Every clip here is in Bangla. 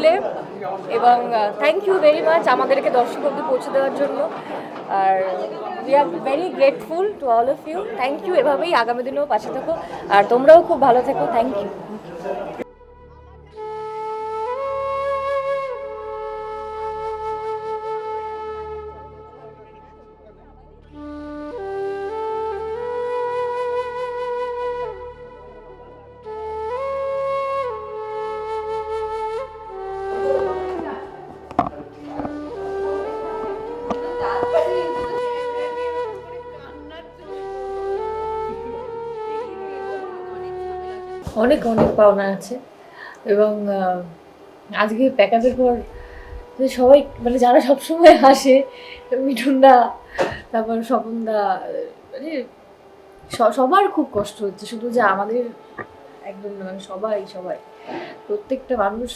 শুরু এবং থ্যাংক ইউ ভেরি মাচ আমাদেরকে দর্শক অব্দি পৌঁছে দেওয়ার জন্য। আর we are very grateful to all of you thank you এভাবেই আগামী দিনেও পাশে থাকো। আর তোমরাও খুব ভালো থেকো। থ্যাংক ইউ অনেক অনেক পাওনা আছে। এবং আজকে প্যাকআপের পর সবাই মানে যারা সবসময় হাসে মিঠুনদা তারপর স্বপনদা মানে সবার খুব কষ্ট হচ্ছে। শুধু যে আমাদের একদম মানে সবাই সবাই। প্রত্যেকটা মানুষ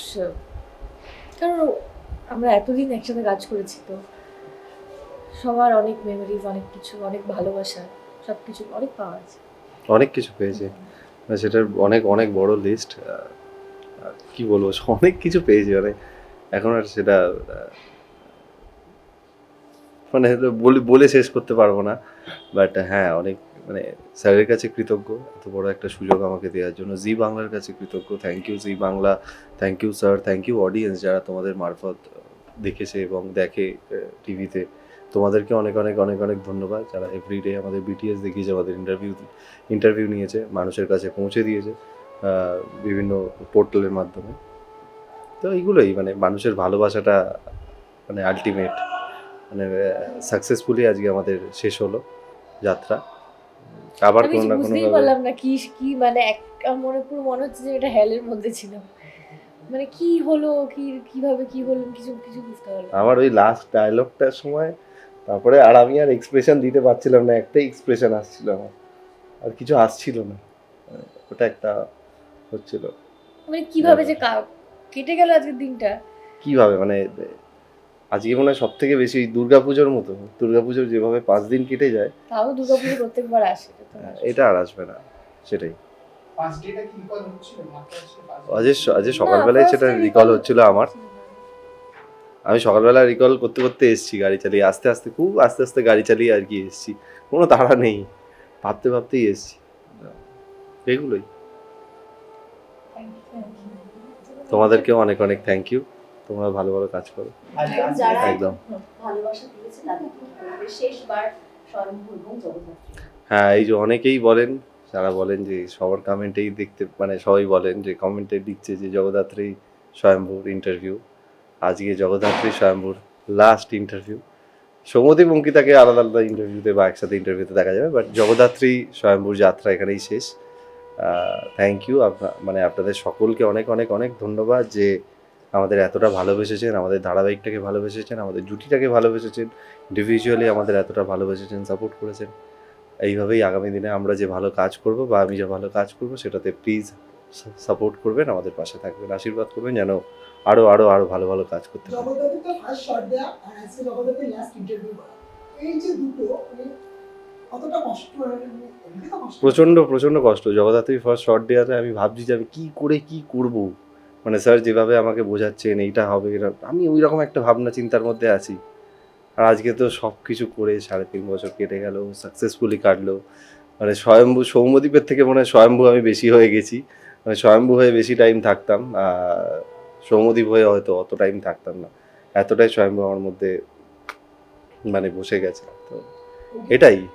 কারণ আমরা এতদিন একসাথে কাজ করেছি তো সবার অনেক মেমোরিজ অনেক কিছু অনেক ভালোবাসা সব কিছু অনেক পাওয়া আছে। অনেক কিছু পেয়েছে। সেটার অনেক অনেক বড় লিস্ট কি বলব অনেক কিছু পেয়েছি মানে এখন আর সেটা মানে বলে বলে শেষ করতে পারব না বাট হ্যাঁ অনেক মানে স্যারের কাছে কৃতজ্ঞ, এত বড় একটা সুযোগ আমাকে দেওয়ার জন্য। জি বাংলার কাছে কৃতজ্ঞ thank you Zee Bangla thank you sir thank you audience যারা তোমাদের মারফত দেখেছে এবং দেখে টিভিতে তোমাদেরকে অনেক অনেক অনেক অনেক ধন্যবাদ যারা এভরিডে আমাদের বিটিএস দেখিয়েছে আমাদের ইন্টারভিউ ইন্টারভিউ নিয়েছে মানুষের কাছে পৌঁছে দিয়েছে বিভিন্ন পোর্টালের মাধ্যমে। তো এইগুলোই মানে মানুষের ভালোবাসাটা মানে আলটিমেট মানে সাকসেসফুলি আজকে আমাদের শেষ হলো যাত্রা। আবার কোনো না কোনো বললাম না কি কি মানে এক মনে পুরো মনে হচ্ছে যে এটা হেলের মধ্যে ছিল। মানে কি হলো কি কীভাবে কি হলো কিছু কিছু বুঝতে পারলাম আমার ওই লাস্ট ডায়লগটার সময় তারপরে আর আমি আর এক্সপ্রেশন দিতে পারছিলাম না একটাই এক্সপ্রেশন আসছিল আমার। আর কিছু আসছিল না। ওটা একটা হচ্ছিল। মানে কীভাবে যে কেটে গেল আজকের দিনটা? কীভাবে? মানে আজকে মনে হয় সব থেকে বেশি ওই দুর্গাপুজোর মতো। দুর্গাপুজোর যেভাবে পাঁচ দিন কেটে যায় তাও দুর্গাপুজো প্রত্যেকবার আসে এটা এটা আর আসবে না। সেটাই। পাঁচ ডেটা কি রিকল হচ্ছিল? মাত্র আসছে পাঁচ day। আজকে আজকে সকালবেলায় সেটা রিকল হচ্ছিল আমার। আমি সকালবেলা রিকল করতে করতে এসেছি গাড়ি চালিয়ে আস্তে আস্তে খুব আস্তে আস্তে গাড়ি চালিয়ে আর কি এসেছি। কোনো তাড়া নেই ভাবতে ভাবতেই এসেছি। এগুলোই। তোমাদেরকেও অনেক অনেক থ্যাংক ইউ তোমরা ভালো ভালো কাজ করো। একদম হ্যাঁ এই যে অনেকেই বলেন যারা বলেন যে সবার কমেন্টেই দেখতে মানে সবাই বলেন যে কমেন্টে লিখছে যে জগদ্ধাত্রী স্বয়ম্ভুর ইন্টারভিউ আজকে জগদ্ধাত্রী স্বয়ম্ভুর লাস্ট ইন্টারভিউ সৌমদীপ অঙ্কিতাকে আলাদা আলাদা ইন্টারভিউতে বা একসাথে ইন্টারভিউতে দেখা যাবে বাট জগদ্ধাত্রী স্বয়ম্ভুর যাত্রা এখানেই শেষ। থ্যাংক ইউ মানে আপনাদের সকলকে অনেক অনেক অনেক ধন্যবাদ যে আমাদের এতটা ভালোবেসেছেন, আমাদের ধারাবাহিকটাকে ভালোবেসেছেন, আমাদের জুটিটাকে ভালোবেসেছেন ইন্ডিভিজুয়ালি আমাদের এতটা ভালোবেসেছেন সাপোর্ট করেছেন। এইভাবেই আগামী দিনে আমরা যে ভালো কাজ করব বা আমি যে ভালো কাজ করব, সেটাতে প্লিজ সাপোর্ট করবেন, আমাদের পাশে থাকবেন, আশীর্বাদ করবেন, যেন আরও আরও আরও ভালো ভালো কাজ করতে পারি। জগদ্ধাত্রীতে ফার্স্ট শট দেয়া আর আজকে লাস্ট ইন্টারভিউ করা। এই যে দুটো মানে কতটা কষ্ট মানে কষ্ট। প্রচণ্ড প্রচণ্ড কষ্ট। জগদ্ধাত্রী ফার্স্ট শর্ট দেওয়াতে আমি ভাবছি যে আমি কী করে কি করব? মানে স্যার যেভাবে আমাকে বোঝাচ্ছেন এইটা হবে এটা আমি ওই রকম একটা ভাবনা চিন্তার মধ্যে আছি। আর আজকে তো সব কিছু করে সাড়ে তিন বছর কেটে গেল সাকসেসফুলি কাটলো। মানে স্বয়ম্ভু সৌম্যদ্বীপের থেকে মনে হয় স্বয়ম্ভু আমি বেশি হয়ে গেছি। মানে স্বয়ম্ভু হয়ে বেশি টাইম থাকতাম। আহ, সৌমদীপ হয়ে হয়তো অত টাইম থাকতাম না। এতটাই স্বয়ম্ভু আমার মধ্যে মানে বসে গেছে। তো এটাই।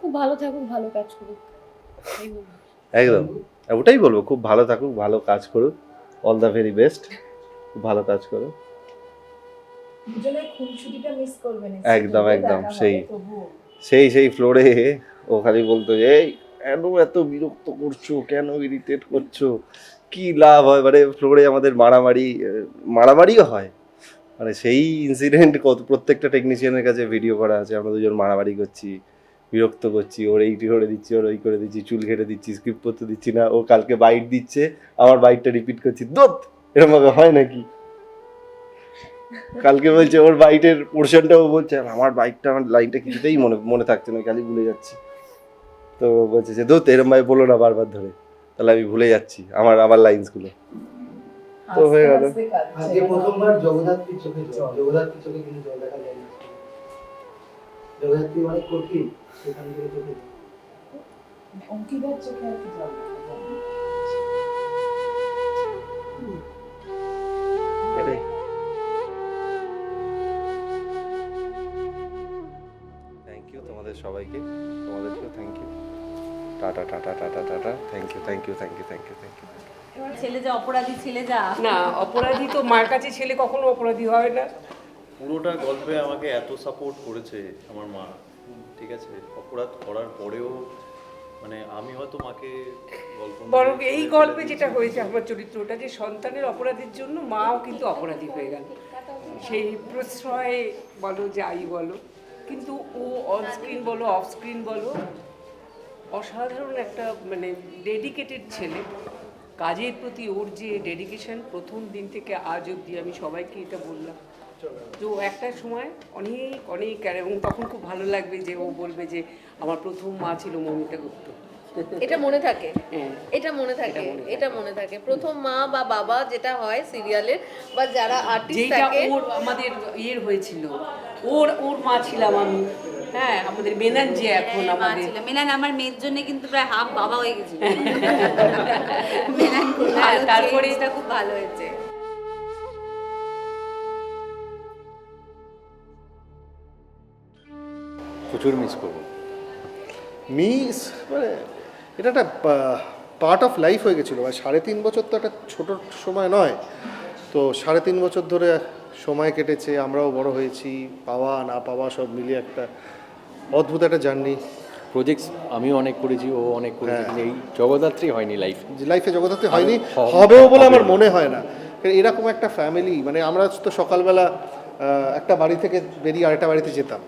খুব ভালো থাকুক ভালো কাজ করুক। একদম। ওটাই বলব খুব ভালো থাকুক ভালো কাজ করুক। অল দ্য ভেরি বেস্ট খুব ভালো কাজ করো দুজনের খুনসুটিটা মিস করবেন একদম, একদম, সেই। সেই সেই ফ্লোরে ও খালি বলতো যে, কেন এত বিরক্ত করছ? কেন ইরিটেট করছ? কি লাভ হয়? মানে ফ্লোরে আমাদের মারামারি মারামারিও হয়। মানে সেই ইনসিডেন্ট কত প্রত্যেকটা টেকনিশিয়ানের কাছে ভিডিও করা আছে আমরা দুজন মারামারি করছি বিরক্ত করছি ওর এইটি করে দিচ্ছি ওর ওই করে দিচ্ছি চুল কেটে দিচ্ছি স্ক্রিপ্ট করতে দিচ্ছি না ও কালকে বাইট দিচ্ছে আমার বাইটটা রিপিট করছি। দোত! এরকমভাবে হয় নাকি? কালকে বলছে ওর বাইটের পোর্শনটাও বলছে আর আমার বাইকটা আমার লাইনটা কিছুতেই মনে মনে থাকছে না খালি ভুলে যাচ্ছি। তো বলছে যে দোত এরম ভাবে বলো না বারবার ধরে। তাহলে আমি ভুলে যাচ্ছি আমার আমার লাইন্সগুলো তো হয়ে গেল। আজকে প্রথমবার জগদ্ধাত্রীর চোখে জল জগদ্ধাত্রীর চোখে কিন্তু জল দেখা যায়। না জগদ্ধাত্রী অনেক কঠিন সেখান থেকে চোখে। অঙ্কিতার চোখে আর কি জল দেখা যায়? সবাইকে। তোমাদেরকেও thank you tata tata tata tata. Thank you thank you thank you thank you thank you ছেলে যা অপরাধী ছেলে যা। না অপরাধী তো মার কাছে ছেলে কখনো অপরাধী হয় না। পুরোটা গল্পে আমাকে এত সাপোর্ট করেছে আমার মা ঠিক আছে? অপরাধ করার পরেও মানে আমি হয়তো মাকে গল্প বরং এই গল্পে যেটা হয়েছে আমার চরিত্রটা যে সন্তানের অপরাধের জন্য মাও কিন্তু অপরাধী হয়ে গেল। সেই প্রশ্রয় বলো যাই বলো। কিন্তু ও অন স্ক্রিন বলো অফ স্ক্রিন বলো অসাধারণ একটা মানে ডেডিকেটেড ছেলে। কাজের প্রতি ওর যে ডেডিকেশন প্রথম দিন থেকে আজ অবধি আমি সবাইকে এটা বললাম। তো একটা সময় অনেক অনেক এবং তখন খুব ভালো লাগবে যে ও বলবে যে আমার প্রথম মা ছিল মমিতা গুপ্ত। এটা মনে থাকে। হ্যাঁ এটা মনে থাকে এটা মনে থাকে। প্রথম মা বা বাবা যেটা হয় সিরিয়ালের বা যারা আর্টিস্ট থাকে আমাদের ইয়ের হয়েছিল ওর ওর মা ছিলাম আমি। হ্যাঁ আমাদের মেনান যে এখন আমাদের। মেনান আমার মেয়ের জন্য কিন্তু প্রায় হাফ বাবা হয়ে গেছে মেনান খুব হ্যাঁ, ভালো তারপরে- তারপরে খুব ভালো হয়েছে। প্রচুর মিস করব। মিস মানে এটা একটা পার্ট অফ লাইফ হয়ে গেছিল। মানে সাড়ে তিন বছর তো একটা ছোট সময় নয়। তো সাড়ে তিন বছর ধরে সময় কেটেছে আমরাও বড় হয়েছি পাওয়া না পাওয়া সব মিলিয়ে একটা অদ্ভুত একটা জার্নি। প্রজেক্টস আমিও অনেক করেছি ও অনেক করেছে হ্যাঁ। কিন্তু এই জগদ্ধাত্রী হয়নি লাইফ লাইফে জগদ্ধাত্রী হয়নি হবে- হবেও বলে আমার মনে হয় না। এরকম একটা ফ্যামিলি মানে আমরা তো সকালবেলা একটা বাড়ি থেকে বেরিয়ে আরেকটা বাড়িতে যেতাম।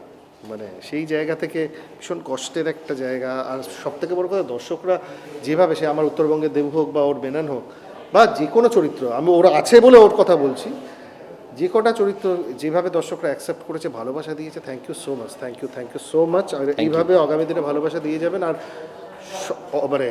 মানে সেই জায়গা থেকে ভীষণ কষ্টের একটা জায়গা। আর সব থেকে বড় কথা দর্শকরা যেভাবে সে আমার উত্তরবঙ্গের দেব হোক বা ওর বেনান হোক বা যে কোনো চরিত্র আমি ওরা আছে বলে ওর কথা বলছি যে কটা চরিত্র যেভাবে দর্শকরা অ্যাকসেপ্ট করেছে ভালোবাসা দিয়েছে thank you so much thank you thank you so much আর এইভাবে আগামী দিনে ভালোবাসা দিয়ে যাবেন আর মানে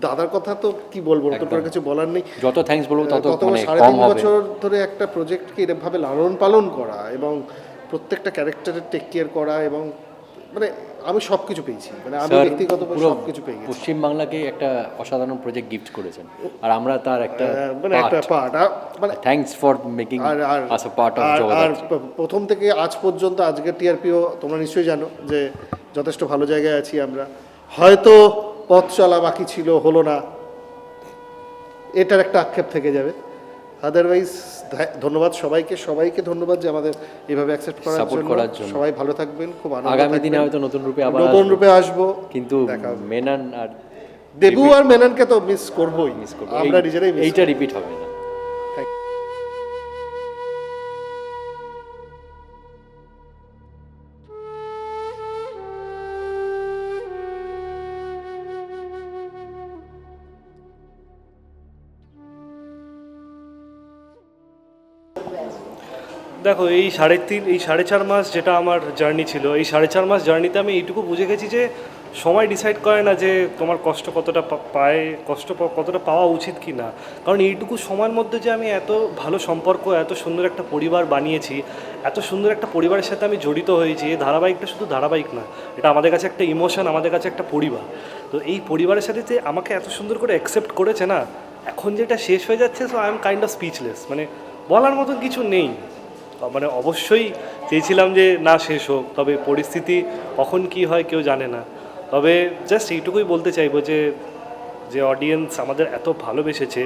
দাদার কথা তো কি বলব করে কিছু বলার নেই। যত থ্যাঙ্কস বলব তত মানে সাড়ে কম তিন বছর ধরে একটা প্রজেক্টকে এরকমভাবে লালন পালন করা এবং প্রত্যেকটা ক্যারেক্টারের টেক কেয়ার করা এবং মানে আমি সব কিছু পেয়েছি। মানে আমি স্যার ব্যক্তিগতভাবে সব কিছু পেয়ে গেছি। পশ্চিমবাংলাকে একটা অসাধারণ প্রজেক্ট গিফট করেছেন। আর আমরা তার একটা মানে একটা পার্ট মানে thanks for making us a part of আর- প্রথম থেকে আজ পর্যন্ত আজকের টিআরপিও তোমরা নিশ্চয়ই জানো যে যথেষ্ট ভালো জায়গায় আছি আমরা। হয়তো পথ চলা বাকি ছিল হলো না। এটার একটা আক্ষেপ থেকে যাবে। আদারওয়াইজ ধন্যবাদ সবাইকে। সবাইকে ধন্যবাদ যে আমাদের এভাবে অ্যাকসেপ্ট করার জন্য। করার জন্য। সবাই ভালো থাকবেন খুব আনন্দ আগামী দিনে হয়তো নতুন রূপে আবার নতুন রূপে আসব। কিন্তু দেখা মেনান আর দেবু আর মেনানকে তো মিস করবোই। মিস করব। আমরা নিজেরাই এইটা রিপিট হবে না। দেখো, এই সাড়ে তিন, এই সাড়ে চার মাস যেটা আমার জার্নি ছিল, এই সাড়ে চার মাস জার্নিতে আমি এইটুকু বুঝে গেছি যে সময় ডিসাইড করে না যে তোমার কষ্ট কতটা পায়, কষ্ট কতটা পাওয়া উচিত কি না। কারণ এইটুকু সময়ের মধ্যে যে আমি এত ভালো সম্পর্ক, এত সুন্দর একটা পরিবার বানিয়েছি, এত সুন্দর একটা পরিবারের সাথে আমি জড়িত হয়েছি, এই ধারাবাহিকটা শুধু ধারাবাহিক না, এটা আমাদের কাছে একটা ইমোশন আমাদের কাছে একটা পরিবার। তো এই পরিবারের সাথে যে আমাকে এত সুন্দর করে অ্যাকসেপ্ট করেছে না, এখন যেটা শেষ হয়ে যাচ্ছে so I am kind of speechless মানে বলার মতন কিছু নেই। মানে অবশ্যই চেয়েছিলাম যে না, শেষ হোক। তবে পরিস্থিতি কখন কি হয় কেউ জানে না। তবে জাস্ট এইটুকুই বলতে চাইব যে যে অডিয়েন্স আমাদের এত ভালোবেসেছে,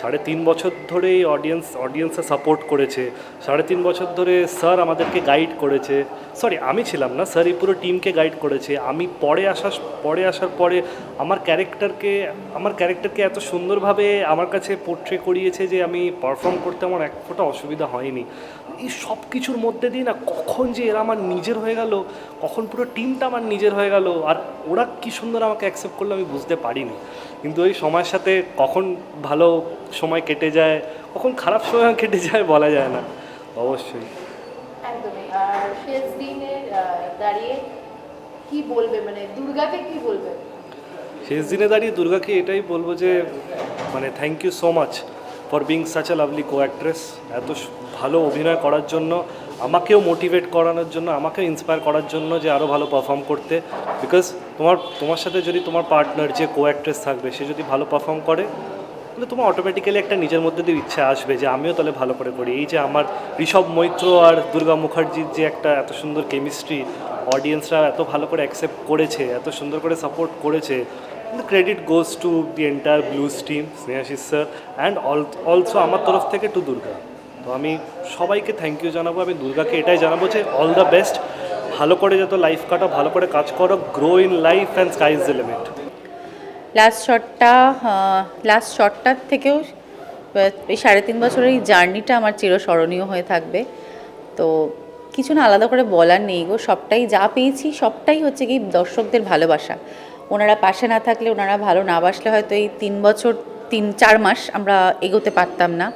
সাড়ে তিন বছর ধরে এই অডিয়েন্স অডিয়েন্সে সাপোর্ট করেছে, সাড়ে তিন বছর ধরে স্যার আমাদেরকে গাইড করেছে। সরি আমি ছিলাম না স্যার এই পুরো টিমকে গাইড করেছে। আমি পরে আসার পরে আসার পরে আমার ক্যারেক্টারকে আমার ক্যারেক্টারকে এত সুন্দরভাবে আমার কাছে পোট্রে করিয়েছে যে আমি পারফর্ম করতে আমার এক ফোঁটা অসুবিধা হয়নি। এই সব কিছুর মধ্যে দিয়ে না কখন যে এরা আমার নিজের হয়ে গেল, কখন পুরো টিমটা আমার নিজের হয়ে গেল, আর ওরা কি সুন্দর আমাকে অ্যাকসেপ্ট করল আমি বুঝতে পারিনি। কিন্তু ওই সময়ের সাথে কখন ভালো সময় কেটে যায় কখন খারাপ সময় কেটে যায় বলা যায় না। অবশ্যই। একদমই। আর শেষ আহ, দাঁড়িয়ে কি বলবে? মানে দুর্গাকে কি বলবে? শেষ দিনে দাঁড়িয়ে দুর্গাকে এটাই বলব যে মানে thank you so much for being such a lovely co actress এত ভালো অভিনয় করার জন্য আমাকেও মোটিভেট করানোর জন্য, আমাকেও ইন্সপায়ার করার জন্য যে আরও ভালো পারফর্ম করতে। বিকজ তোমার তোমার সাথে যদি তোমার পার্টনার যে কো অ্যাক্ট্রেস থাকবে, সে যদি ভালো পারফর্ম করে, তাহলে তোমার অটোমেটিক্যালি একটা নিজের মধ্যে দিয়ে ইচ্ছা আসবে যে আমিও তাহলে ভালো করে করি। এই যে আমার ঋষভ মৈত্র আর দুর্গা মুখার্জির যে একটা এত সুন্দর কেমিস্ট্রি অডিয়েন্সরা এত ভালো করে অ্যাকসেপ্ট করেছে, এত সুন্দর করে সাপোর্ট করেছে credit goes to the blues team Snehasish sir and also আমার তরফ থেকে টু দুর্গা তো আমি সবাইকে থ্যাংক ইউ জানাব, আমি দুর্গাকে এটাই জানাব যে অল দ্য বেস্ট ভালো করে যত লাইফ কাটো, ভালো করে কাজ করো grow in life and sky is the limit last শটটা লাস্ট শটটার থেকেও এই সাড়ে তিন বছরের এই জার্নিটা আমার চিরস্মরণীয় হয়ে থাকবে। তো কিছু না আলাদা করে বলার নেই গো, সবটাই যা পেয়েছি, সবটাই হচ্ছে কি দর্শকদের ভালোবাসা। ওনারা পাশে না থাকলে, ওনারা ভালো না বাসলে হয়তো এই তিন বছর, তিন, চার মাস আমরা এগোতে পারতাম না।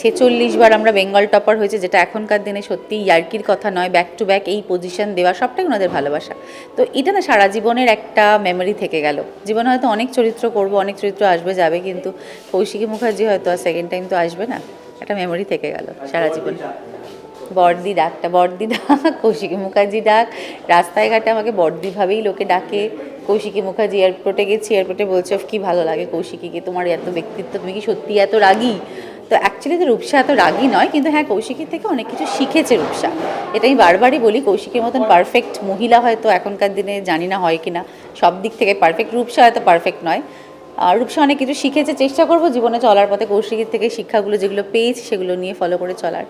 ছেচল্লিশ বার আমরা বেঙ্গল টপার হয়েছে যেটা এখনকার দিনে সত্যি ইয়ার্কির কথা নয় ব্যাক টু ব্যাক এই পজিশন দেওয়া সবটাই ওনাদের ভালোবাসা। তো এটা না সারা জীবনের একটা মেমরি থেকে গেল। জীবনে হয়তো অনেক চরিত্র করব অনেক চরিত্র আসবে যাবে কিন্তু কৌশিকী মুখার্জি হয়তো আর সেকেন্ড টাইম তো আসবে না। একটা মেমোরি থেকে গেল সারা জীবন। বর্দি ডাকটা বর্দি ডাক কৌশিকী মুখার্জি ডাক। রাস্তায় ঘাটে আমাকে বর্দিভাবেই লোকে ডাকে। কৌশিকী মুখার্জি এয়ারপোর্টে গেছি এয়ারপোর্টে বলছে "ওফ, কি ভালো লাগে কৌশিকীকে তোমার এত ব্যক্তিত্ব তুমি কি সত্যি এত রাগী? তো অ্যাকচুয়ালি তো রূপসা এত রাগী নয়, কিন্তু হ্যাঁ কৌশিকের থেকে অনেক কিছু শিখেছে রূপসা। এটা আমি বারবারই বলি, কৌশিকের মতন পারফেক্ট মহিলা হয়তো এখনকার দিনে জানি না হয় কিনা, সব দিক থেকে পারফেক্ট রূপসা হয়তো পারফেক্ট নয়। আর রূপসা অনেক কিছু শিখেছে, চেষ্টা করব জীবনে চলার পথে কৌশিকের থেকে শিক্ষাগুলো যেগুলো পেয়েছি সেগুলো নিয়ে ফলো করে চলার।